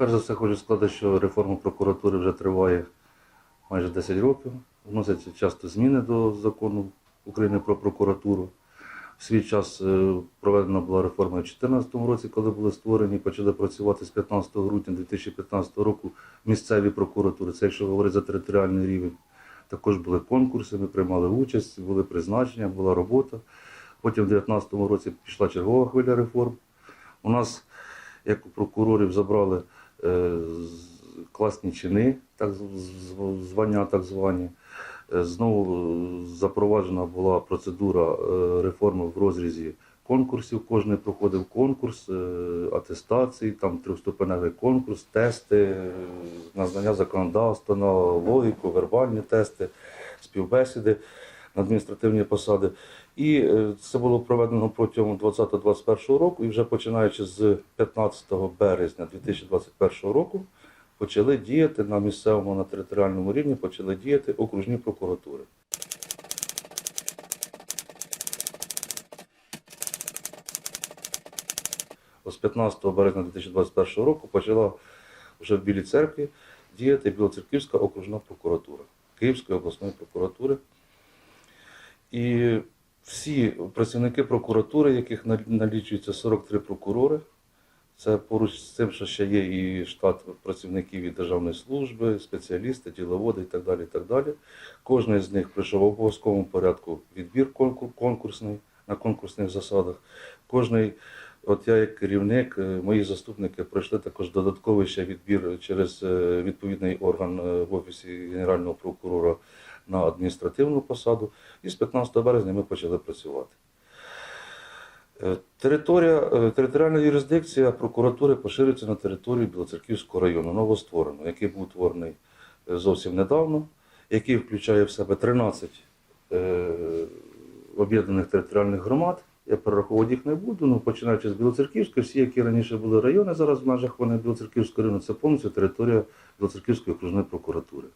Перш за все хочу сказати, що реформа прокуратури вже триває майже 10 років. Вносяться часто зміни до закону України про прокуратуру. В свій час е, проведена була реформа у 2014 році, коли були створені, почали працювати з 15 грудня 2015 року місцеві прокуратури. Це якщо говорити за територіальний рівень. Також були конкурси, ми приймали участь, були призначення, була робота. Потім в 2019 році пішла чергова хвиля реформ. У нас, як у прокурорів, забрали класні чини, так звання так звані. Е, Знову е, запроваджена була процедура е, реформи в розрізі конкурсів. Кожен проходив конкурс, е, атестації, там трьохступеневий конкурс, тести е, на знання законодавства, на логіку, вербальні тести, співбесіди на адміністративні посади. І е, це було проведено протягом 2020-2021 року, і вже починаючи з 15 березня 2021 року почали діяти на місцевому, на територіальному рівні, почали діяти окружні прокуратури. З 15 березня 2021 року почала вже в Білій церкві діяти Білоцерківська окружна прокуратура Київської обласної прокуратури. І всі працівники прокуратури, яких налічується 43 прокурори, це поруч з тим, що ще є і штат працівників і державної служби, спеціалісти, діловоди і так далі. І так далі. Кожен з них пройшов в обов'язковому порядку відбір конкурсний на конкурсних засадах. Кожний, от я як керівник, е, мої заступники пройшли також додатковий ще відбір через е, відповідний орган е, в офісі генерального прокурора на адміністративну посаду. І з 15 березня ми почали працювати. Е, Територія, е, територіальна юрисдикція прокуратури поширюється на територію Білоцерківського району, новоствореного, який був утворений е, зовсім недавно, який включає в себе 13 е, об'єднаних територіальних громад. Я перераховувати їх не буду, ну починаючи з Білоцерківської, всі, які раніше були райони, зараз в межах вони Білоцерківського району, це повністю територія Білоцерківської окружної прокуратури.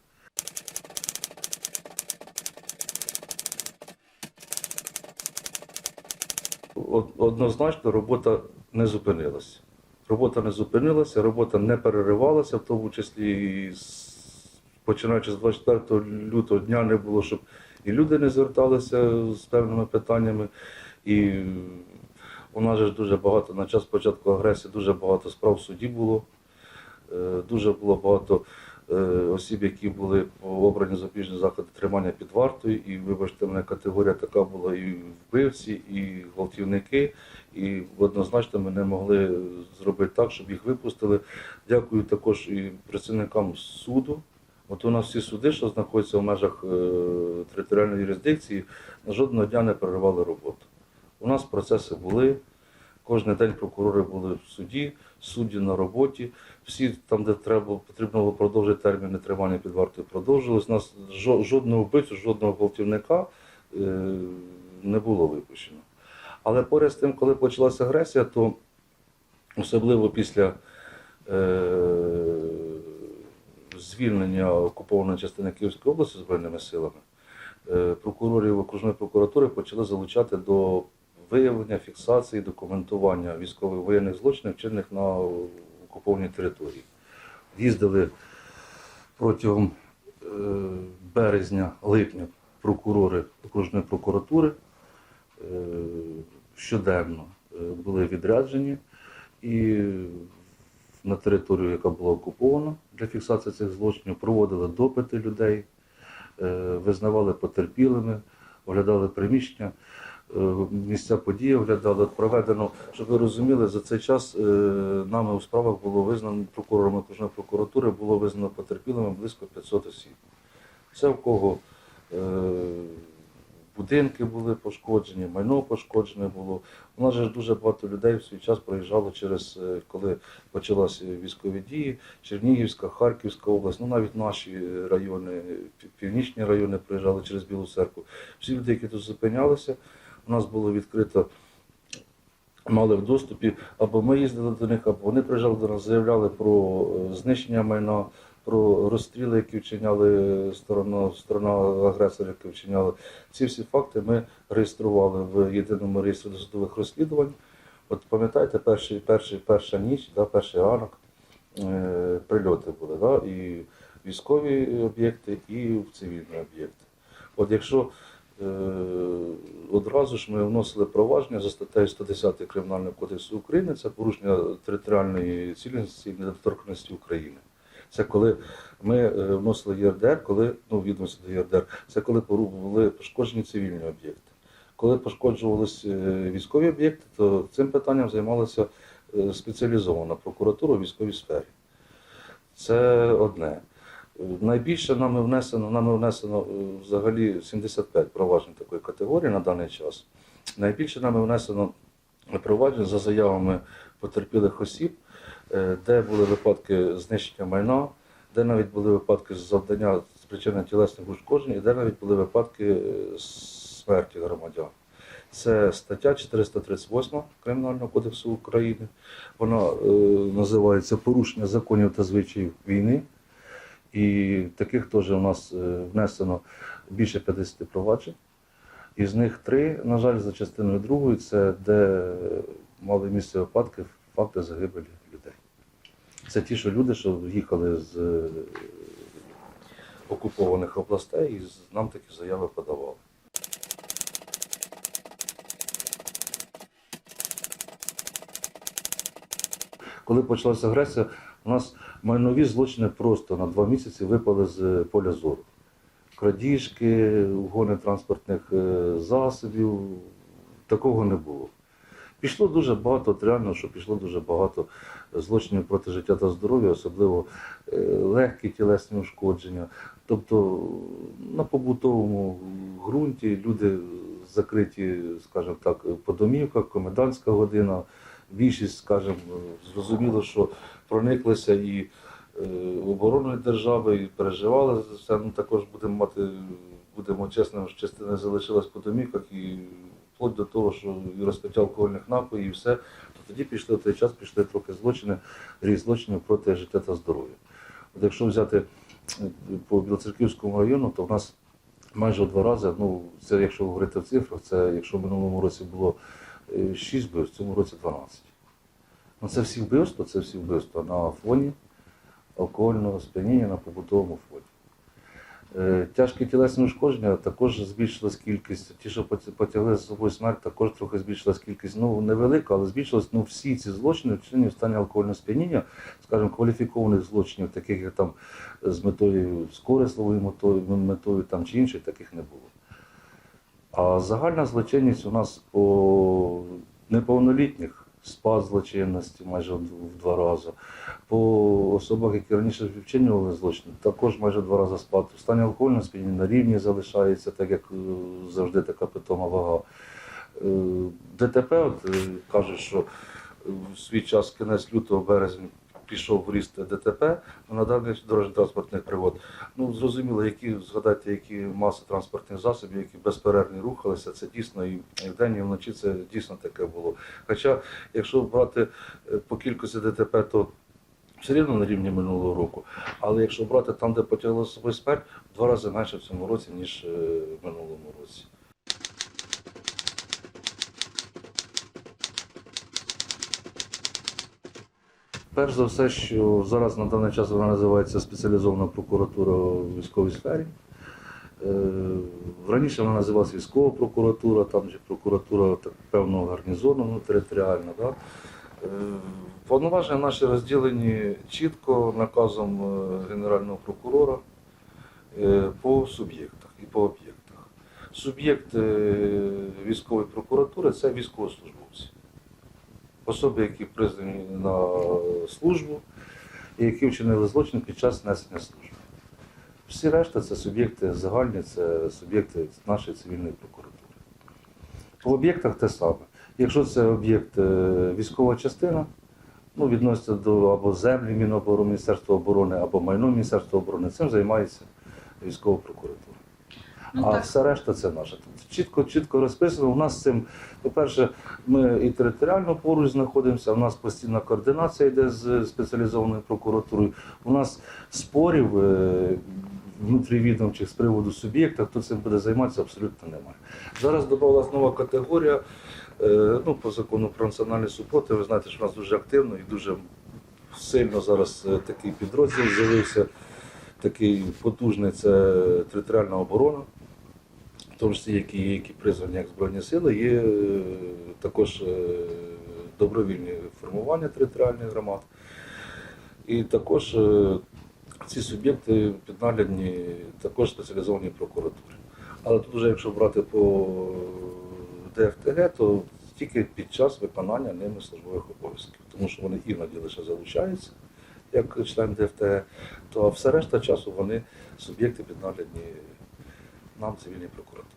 Однозначно робота не зупинилася. Робота не зупинилася, робота не переривалася, в тому числі і з- починаючи з 24 лютого дня не було, щоб і люди не зверталися з певними питаннями. І у нас же дуже багато на час початку агресії, дуже багато справ в суді було. Е, Дуже було багато осіб, які були обрані запобіжні заходи тримання під вартою. І, вибачте, мене категорія така була і вбивці, і гвалтівники. І однозначно ми не могли зробити так, щоб їх випустили. Дякую також і працівникам суду. От у нас всі суди, що знаходяться в межах е, територіальної юрисдикції, на жодного дня не переривали роботу. У нас процеси були. Кожен день прокурори були в суді, судді на роботі. Всі там, де треба потрібно було продовжити терміни тримання під вартою, продовжились. У нас жодного вбивцю, жодного гвалтівника е, не було випущено. Але поряд з тим, коли почалася агресія, то особливо після е, звільнення окупованої частини Київської області Збройними силами, е, прокурорів окружної прокуратури почали залучати до виявлення, фіксації, документування військових воєнних злочинів, вчинених на окупованій території. Їздили протягом е, березня-липня прокурори окружної прокуратури е, щоденно е, були відряджені і на територію, яка була окупована для фіксації цих злочинів, проводили допити людей, визнавали потерпілими, оглядали приміщення, місця події оглядали. Проведено, щоб ви розуміли, за цей час е, нами у справах було визнано прокурорами окружної прокуратури було визнано потерпілими близько 500 осіб. Це в кого е, будинки були пошкоджені, майно пошкоджене було. У нас же дуже багато людей в свій час проїжджало через, е, коли почалися військові дії, Чернігівська, Харківська область, ну навіть наші райони, північні райони приїжджали через Білу церкву. Всі люди, які тут зупинялися, у нас було відкрито. Мали в доступі, або ми їздили до них, або вони приїжджали до нас, заявляли про е, знищення майна, про розстріли, які вчиняли сторона, сторона агресора, які вчиняли. Ці всі факти ми реєстрували в єдиному реєстрі досудових розслідувань. От пам'ятаєте, перший, перший, перша ніч, да, перший ранок, е, прильоти були, да? і військові об'єкти, і цивільні об'єкти. От якщо одразу ж ми вносили провадження за статтею 110 Кримінального кодексу України, це порушення територіальної цілісності і недоторканості України. Це коли ми е, вносили ЄРДР, коли ну відомості до ЄРДР, це коли були пошкоджені цивільні об'єкти. Коли пошкоджувалися військові об'єкти, то цим питанням займалася е, спеціалізована прокуратура у військовій сфері. Це одне. Найбільше нами внесено, нами внесено е, взагалі 75 проваджень такої категорії на даний час. Найбільше нами внесено проваджень за заявами потерпілих осіб, е, де були випадки знищення майна, де навіть були випадки завдання спричинення тілесних ушкоджень, і де навіть були випадки е, смерті громадян. Це стаття 438 Кримінального кодексу України. Вона е, називається Порушення законів та звичаїв війни. І таких теж у нас е, внесено більше 50 проваджень. Із них три, на жаль, за частиною другої, це де мали місце випадки, факти загибелі людей. Це ті, що люди, що їхали з е, окупованих областей, і нам такі заяви подавали. Коли почалася агресія, у нас майнові злочини просто на два місяці випали з поля зору. Крадіжки, угони транспортних е, засобів, такого не було. Пішло дуже багато, от реально, що пішло дуже багато злочинів проти життя та здоров'я, особливо е, легкі тілесні ушкодження. Тобто на побутовому ґрунті люди закриті, скажімо так, по домівках, комендантська година. Більшість, скажімо, зрозуміло, що прониклися і е, обороною держави, і переживали за це. Ну, також будемо мати, будемо чесними, що частина залишилась по домівках і вплоть до того, що і розпиття алкогольних напоїв, і все, то тоді пішли в той час, пішли трохи злочини, різні злочинів проти життя та здоров'я. От якщо взяти е, по Білоцерківському району, то в нас майже в два рази, ну це якщо говорити в цифрах, це якщо в минулому році було 6 вбивств, в цьому році 12. Ну, це всі вбивства, це всі вбивства на фоні алкогольного сп'яніння на побутовому фоні. Е, Тяжкі тілесні ушкодження також збільшилась кількість. Ті, що потягли з собою смерть, також трохи збільшилась кількість. Ну, невелика, але збільшилась ну, всі ці злочини, вчинені в стані алкогольного сп'яніння, скажімо, кваліфікованих злочинів, таких як там з метою з метою, метою там, чи іншої, таких не було. А загальна злочинність у нас по неповнолітніх спад злочинності майже в два рази. По особах, які раніше вчинювали злочин, також майже два рази спад. В стані алкогольного сп'яніння на рівні залишається, так як е, завжди така питома вага. Е, ДТП от, е, кажуть, що в свій час кінець лютого березня пішов в ріст ДТП на даних дорожньо-транспортних пригод. Ну, зрозуміло, які згадайте, які маси транспортних засобів, які безперервні рухалися, це дійсно і вдень, і вночі це дійсно таке було. Хоча, якщо брати е, по кількості ДТП, то все рівно на рівні минулого року. Але якщо брати там, де потягли з собою смерть, в два рази менше в цьому році, ніж е, в минулому році. Перш за все, що зараз на даний час вона називається спеціалізована прокуратура у військовій сфері. Е, Раніше вона називалася військова прокуратура, там же прокуратура певного гарнізону ну, територіальна. Да? Е, Повноваження наші розділені чітко наказом е, Генерального прокурора по суб'єктах і по об'єктах. Суб'єкт військової прокуратури це військовослужбовці. Особи, які призвані на службу і які вчинили злочин під час несення служби. Всі решта це суб'єкти загальні, це суб'єкти нашої цивільної прокуратури. По об'єктах те саме. Якщо це об'єкт е, військова частина, ну, відноситься до або землі Міноборони, Міністерства оборони, або майно Міністерства оборони, цим займається військова прокуратура. Ну, а так. все решта це наше. Чітко, чітко розписано. У нас з цим, по-перше, ми і територіально поруч знаходимося, у нас постійна координація йде з спеціалізованою прокуратурою. У нас спорів е, внутрівідомчих з приводу суб'єкта, хто цим буде займатися, абсолютно немає. Зараз додалась нова категорія. е, Ну, по закону про національний супротив, ви знаєте, що у нас дуже активно і дуже сильно зараз е, такий підрозділ з'явився, такий потужний це територіальна оборона, в тому числі які, які призвані як Збройні Сили, є е, також е, добровільні формування територіальних громад. І також е, ці суб'єкти піднаглядні також спеціалізовані прокуратури. Але тут вже якщо брати по ДФТГ, то тільки під час виконання ними службових обов'язків, тому що вони іноді лише залучаються як член ДФТГ, то все решта часу вони суб'єкти піднаглядні нам цивільній прокуратурі.